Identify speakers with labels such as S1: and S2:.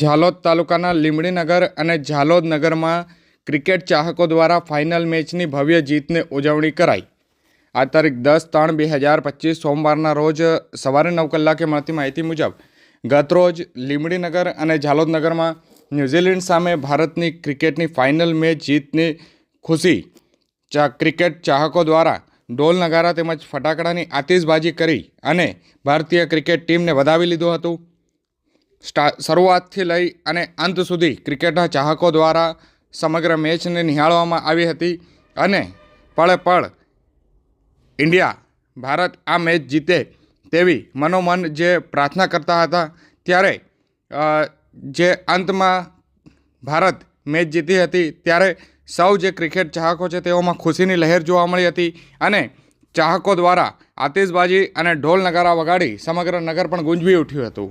S1: ઝાલોદ તાલુકાના લીંબડીનગર અને ઝાલોદ નગરમાં ક્રિકેટ ચાહકો દ્વારા ફાઇનલ મેચની ભવ્ય જીતને ઉજવણી કરાઈ. આ તારીખ દસ ત્રણ બે હજાર પચીસ સોમવારના રોજ સવારે નવ કલાકે મળતી માહિતી મુજબ ગતરોજ લીંબડીનગર અને ઝાલોદ નગરમાં ન્યૂઝીલેન્ડ સામે ભારતની ક્રિકેટની ફાઇનલ મેચ જીતની ખુશી ચા ક્રિકેટ ચાહકો દ્વારા ઢોલ નગારા તેમજ ફટાકડાની આતિશબાજી કરી અને ભારતીય ક્રિકેટ ટીમને વધાવી લીધું હતું. સ્ટા, શરૂઆતથી લઈ અને અંત સુધી ક્રિકેટના ચાહકો દ્વારા સમગ્ર મેચને નિહાળવામાં આવી હતી અને પળે પળ ઇન્ડિયા, ભારત આ મેચ જીતે તેવી મનોમન જે પ્રાર્થના કરતા હતા ત્યારે જે અંતમાં ભારત મેચ જીતી હતી ત્યારે સૌ જે ક્રિકેટ ચાહકો છે તેઓમાં ખુશીની લહેર જોવા મળી હતી અને ચાહકો દ્વારા આતિશબાજી અને ઢોલ નગારા વગાડી સમગ્ર નગર પણ ગુંજવી ઉઠ્યું હતું.